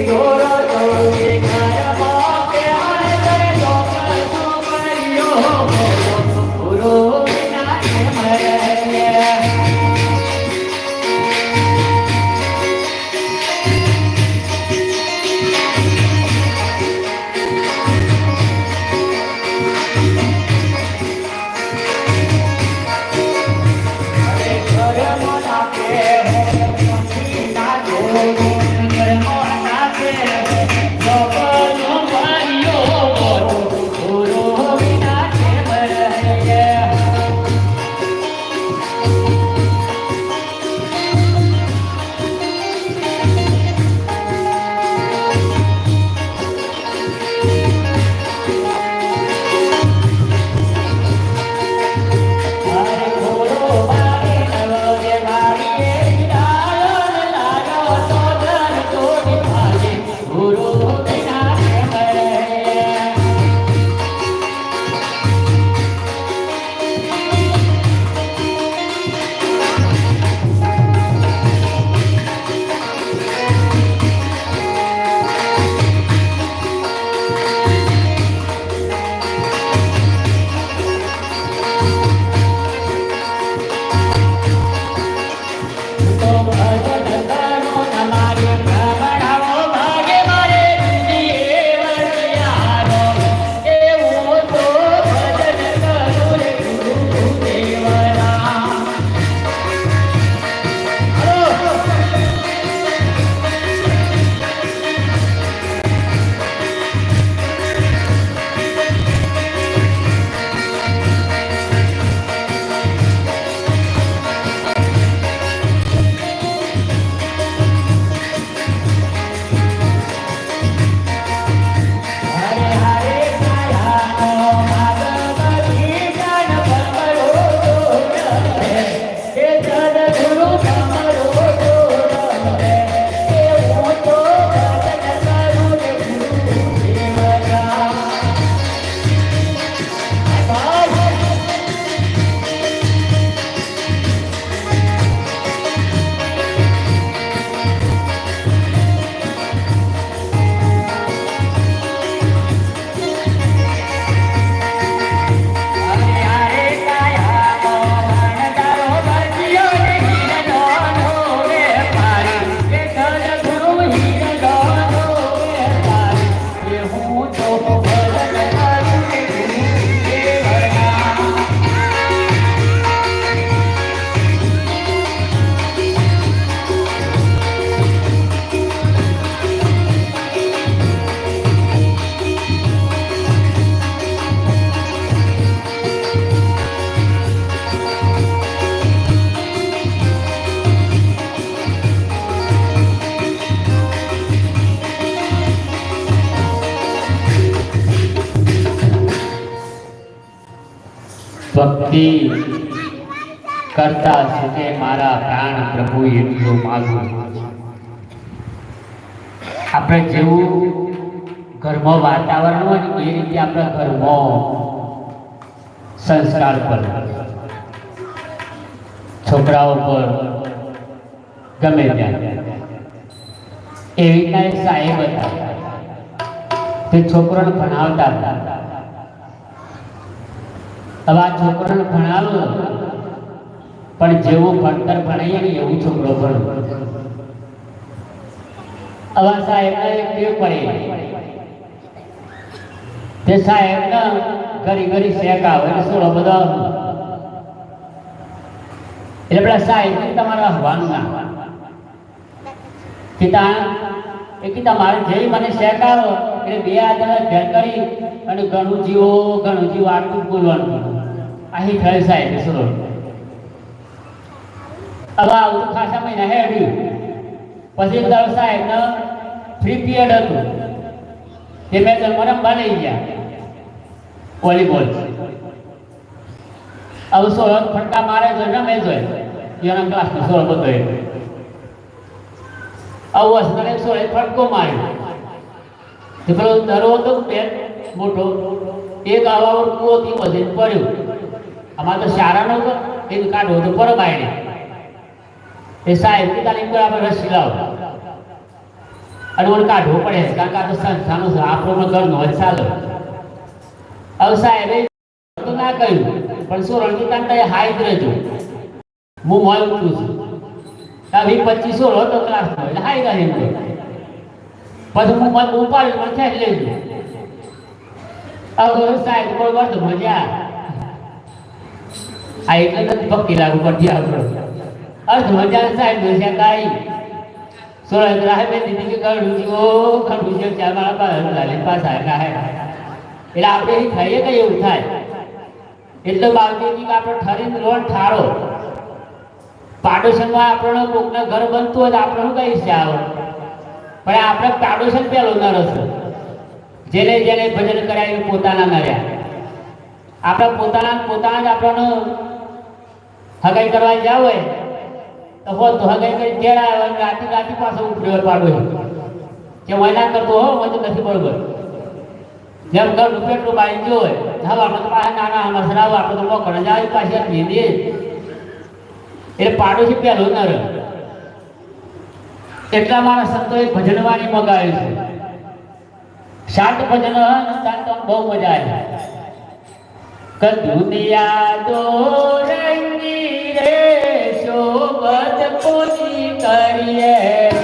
Señor. પ્રભુ એટલું આપણે જેવું ઘરમાં વાતાવરણ હોય એ રીતે આપણા ઘરમાં સંસ્કાર પર. છોકરાઓ પર ગમે ત્યાં. એવી એક સાહેબ હતા તે છોકરાને ભણાવતા હતા. હવે આ છોકરાને ભણાવ્યું પણ જેવું ભણતર ભણાઈએ ને એવું છોકરો ભણ્યો હવે સાહેબને એક ટેવ પડી. તે સાહેબને ઘરી ઘરી શેક આવે એટલે સોળો બધો એટલે પેલા સાહેબ તમારે હવાનું ના. કે તા એ કીધા મારે જે મને શેક આવો, એટલે બે હાથ ભેર કરી અને ઘણું જીવો ઘણું જીવો આટલું બોલવાનું. અહીં થયું સાહેબ હવે આવું તો ખાસા મહિના હેડ્યું. પછી દર સાહેબને ફ્રી પીરિયડ હતું. તે મેં તો રમવા લઈ ગયા. વોલીબોલ હવે સોળ ફટકા મારે તો રમે જોઈએ એના ક્લાસનો સોળ બધો આવું હસને સોળે ફટકો માર્યો. તે પેલો દરો હતો પેટ મોટો એક આવા કૂવોથી વધીને પડ્યો. અમારે તો સારા હતો એક કાઢો તો પર એ સાહેબ કે તાલીમ આપણે રસી લાવો. અને મને કાઢવો પડે કારણ કે આ તો સંસ્થાનું આપણો ઘરનો જ ચાલો. હવે સાહેબે તો ના કહ્યું પણ શું રણજીતાન તો હાઈ જ રહેજો. હું મોય ઉઠું છું. આ વી પચીસો હતો ક્લાસ એટલે હાઈ રહે પછી હું મત ઉપાડ્યું, મને ખેંચ લેજો હવે સાહેબ, કોઈ તો મજા આ એટલે નથી ભક્તિ લાગુ પડતી આપણો અર્થ મજા સાહેબ મજા કાઈ સોળા ગ્રાહે દીધી કે ગળું જીવો ખંડું છે ચાર એટલે આપણે થઈએ કે એવું થાય? એટલે બાવજીજી કે આપણે ઠરીને રોડ ઠારો. પાડોશનમાં આપણને કોકના ઘર બનતું હોય તો આપણે શું કહીશ છે આવો? પણ આપણે પાડોશન પેલો ન રસો જેને જેને ભજન કરાય પોતાના ન રહ્યા. આપણા પોતાના પોતાના જ આપણને હગાઈ કરવા જાવ હોય. તો હો તો હગાઈ કરી ઘેર પાછો ઉપડ્યો પાડો કે મહિના કરતો હો મને તો નથી બરોબર. જેમ ઘરનું રૂપિયા બાળી ગયો હોય હવે આપણે તો પાસે નાના મસરાવો આપણે તો મોકળ જાય પાછી દે એટલે પાડોશી પહેલો ન રહ્યો એટલા મારા સંતોએ ભજનવાણી મગાવ્યું છે. શાંત ભજન શાંત બહુ મજા આવી. કદુનિયા દો રંગી કોની કરીએ.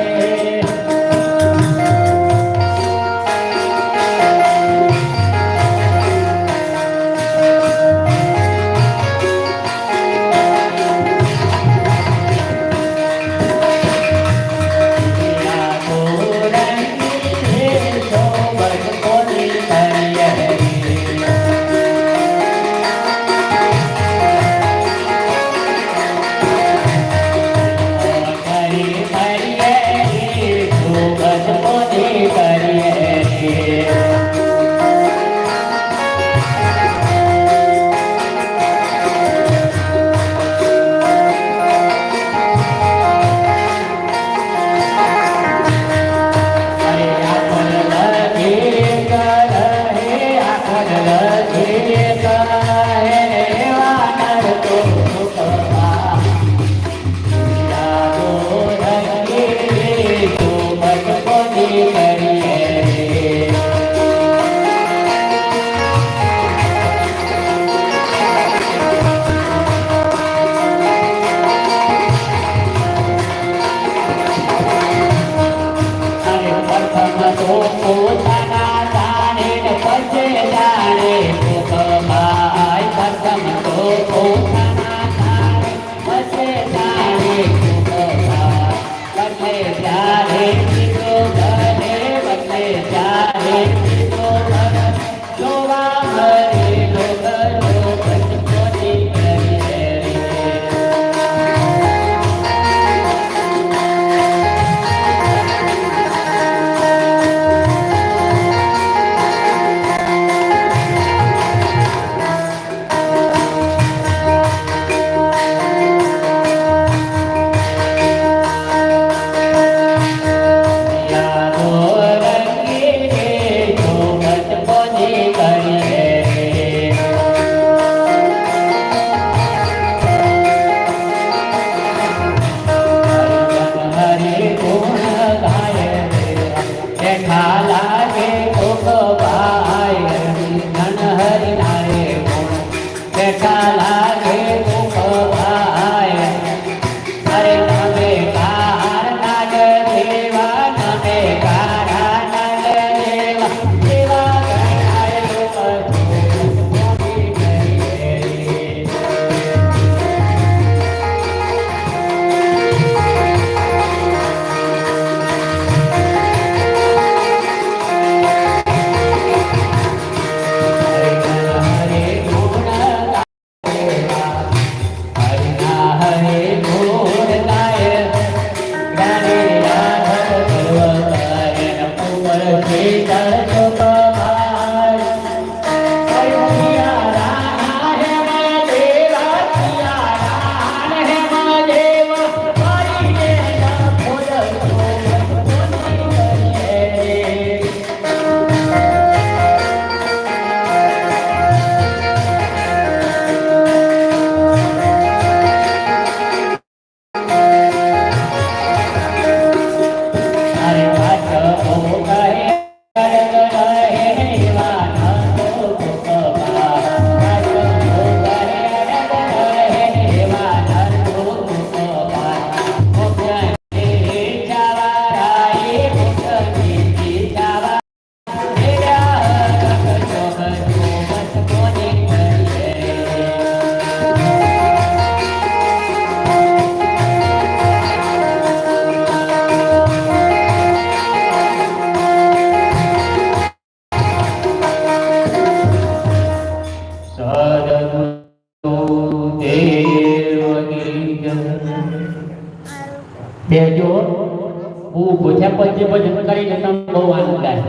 પછી ભજન બહુ આનંદ આવે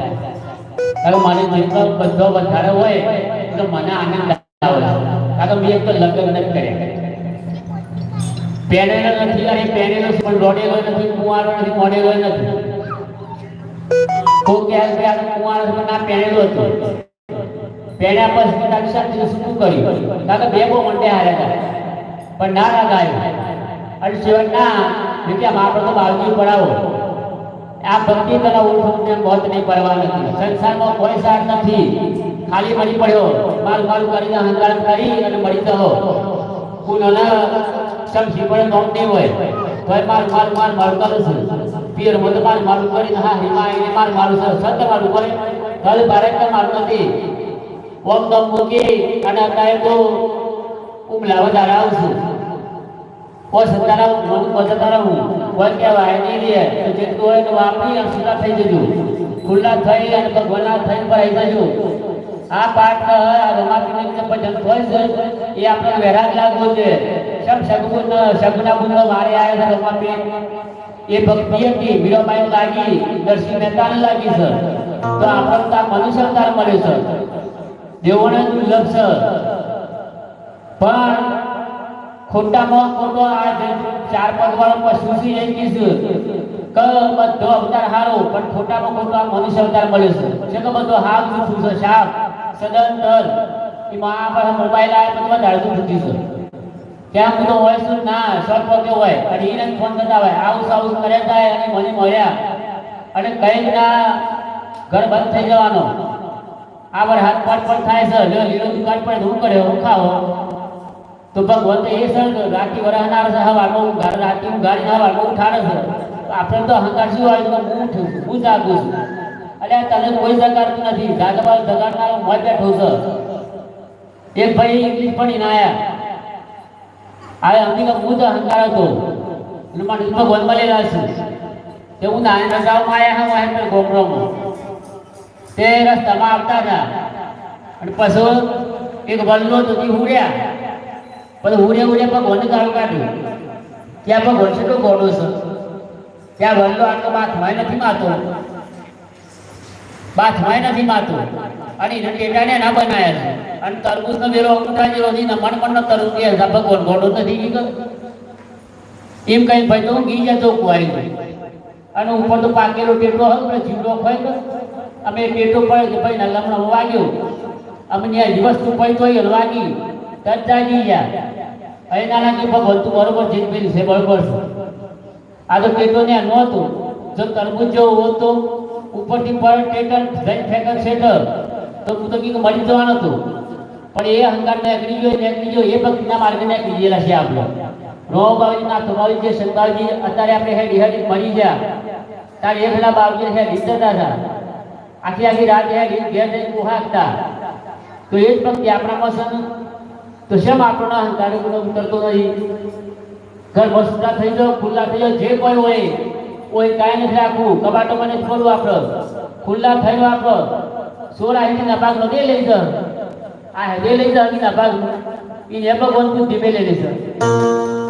કારણ મારે જેટલો બધો વધારે હોય, તો મને આનંદ આવે કારણ કે મેં એક તો લગ્ન નથી કર્યા. પહેરેલો નથી અને પહેરેલો પણ દોડેલો નથી, કુંવારો નથી મોડેલો નથી. કોઈ કહે છે આ કુંવારો ના પહેરેલો હતો. પહેર્યા પછી સાથે શું કર્યું. કારણ બે બહુ મંડે હાર્યા હતા. પણ ના લાગાયું અને સિવાય ના આમ આપણે તો બાળકી પડાવો. આ ભક્તિ તને ઓળખું ને મોત નહીં પડવા નથી. સંસારમાં કોઈ સાર નથી. ખાલી મળી પડ્યો. માલ માલ કરીને અહંકાર કરી અને મળી જવો. કુનને સમજી પડે નોમ નહીં હોય. તોય માર માર માર માર કરું છું. પિયર મત માર, મારું કરીને હા એને માર, મારું છે સત મારું કરે કલ બારે કે મારું નથી. ઓમ દમ મૂકી અને અત્યારે તો ઉમલા વધારે આવશું ઓ સતારા મન બતારા હું કોઈ કહેવાય નહીં રે તો જેટલું હોય તો વાપરી અને ખુલ્લા થઈ જજો. ખુલ્લા થઈ અને ભગવાનના થઈને પર આવી જજો. આ પાઠ આ રમાપીને જે ભજન હોય છે એ આપણે વહેરાગ લાગવો છે. સબ સગુન સગુના ગુણ મારે આયા છે રમાપી એ ભક્તિ હતી, મીરાબાઈ લાગી દર્શી મહેતાને લાગી છે. તો આપણને તો આ મનુષ્ય અવતાર મળ્યો છે. દેવોને દુર્લભ છે પણ ખોટામાં ખોટો આ ચાર પગ વાળો પશુ છે એ કીધું કે બધો અવતાર હારો, પણ ખોટામાં ખોટો આ મનુષ્ય અવતાર મળ્યો છે. છે કે બધો હાવ જૂઠું છે? શાપ સદંતર એમાં આ બધા મોબાઈલ આવે પછી વધારે જૂઠું છે. ત્યાં બધો હોય શું? ના શોર્ટ પગે હોય? અને એને ફોન કરતા હોય. આવું આવું કરે જાય અને મને મળ્યા. અને કઈ ના ઘર બંધ થઈ જવાનો. આ પર હાથ પાટ પણ થાય છે. લીલો દુકાન પર હું કર્યો ખાવો તો ભગવાન એ સર રાતી વરાહનાર છે હવારમાં હું ઘર રાતી હું ગાડી હવારમાં ઉઠાડે છે. આપણે તો અહંકાર શું તો હું ઉઠું, હું જાગું છું. અલ્યા તને કોઈ જગાડતું નથી. જાગવા જગાડનાર મોજ બેઠો છે. એક ભાઈ ઇંગ્લિશ ભણીને આવ્યા હવે અમને હું તો અહંકાર હતો. મને ભગવાન મળેલા છે. તે હું નાની ગામમાં આવ્યા હું પર ગોમરોમાં તે રસ્તામાં આવતા હતા. અને પછી એક વલ્લો તો તે હુડ્યા ઉડે ઉડે ભગવાનને ગાળો કાઢ્યું ત્યાં ભગવાન છે તો ગોડો છે. ત્યાં વલ્લો આટલો બાથમાં નથી માતો બાથમાં નથી માતો અને એને ટેટાને ના બનાયા છે અને તરબૂચનો વેરો અંગૂઠા જેવો નહીં મન મનનો તરબૂચ કે ભગવાન ગોડો નથી ગયો. એમ કઈ ભાઈ તો હું જતો કુવાઈ ગયો અને ઉપર તો પાકેલો ટેટો હતો ને જીવડો તો અમે ટેટો પડે કે ભાઈ ના લમણ વાગ્યો અમને આ વસ્તુ પડી તો વાગી જાગી ગયા. અહીં નાના કે ભગવાન બરોબર જીત પેલી છે, બરોબર છે. આ તો ટેટો ને નહોતું. જો તરબૂચ જેવું તો ઉપરથી પર ટેકન જઈ ફેંકર છે તો. તું તો કીધું મળી જવાનું હતું. પણ એ અહંકાર નીકળી ગયો નીકળી ગયો, એ ભક્તિના માર્ગે નીકળી ગયેલા છે આપણે. રો બાવજી ના તમારી જે શંકરજી અત્યારે આપણે હેડી હેડી મરી ગયા. તારે એ પેલા બાવજી હેડી જતા હતા. આખી આખી રાત હેડી ઘેર જઈને ઉહાકતા તો એ જ ભક્તિ આપણામાં તો શેમ આપણો અહંકાર ગુનો ઉતરતો નથી ઘર વસતા થઈ ગયો, ખુલ્લા થઈ ગયો, જે કોઈ હોય, કોઈ કાંઈ નથી રાખવું કબાટો મને ખોલવું આપણે ખુલ્લા થયું આપણે સોર આવીને નપાક નદી લઈ જ. આ હેદે લઈ જ આવી ભાગ એ ને ભગવાન બુદ્ધિ મેં લઈ છે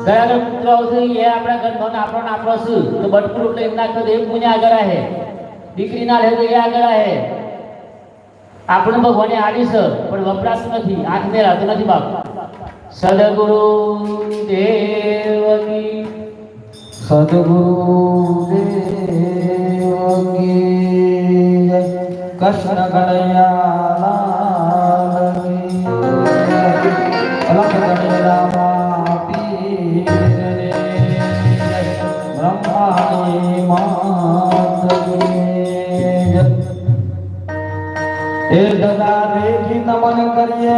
ગયા આગળ પુત્ર આવશે એ આપણા ઘર ને આપણો ને આપણો શું તો બટકું એટલે એમના નાખતો એ પુણ્ય આગળ આહે દીકરી ના લે તો એ આગળ આહે આપણું ભગવાને આડી પણ વપરાતું નથી. આંખ ને નથી બાપ. સદગુરુ દેવની સદગુરુ જય. કૃષ્ણ જય. અલખ જય. એ દાદા દેખી નમન કરીએ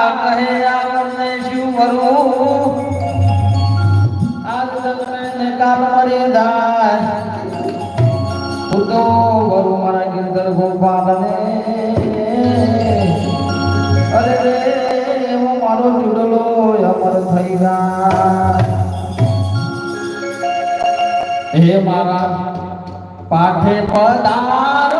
થઈ ગયા હે મારા પાઠે પધારો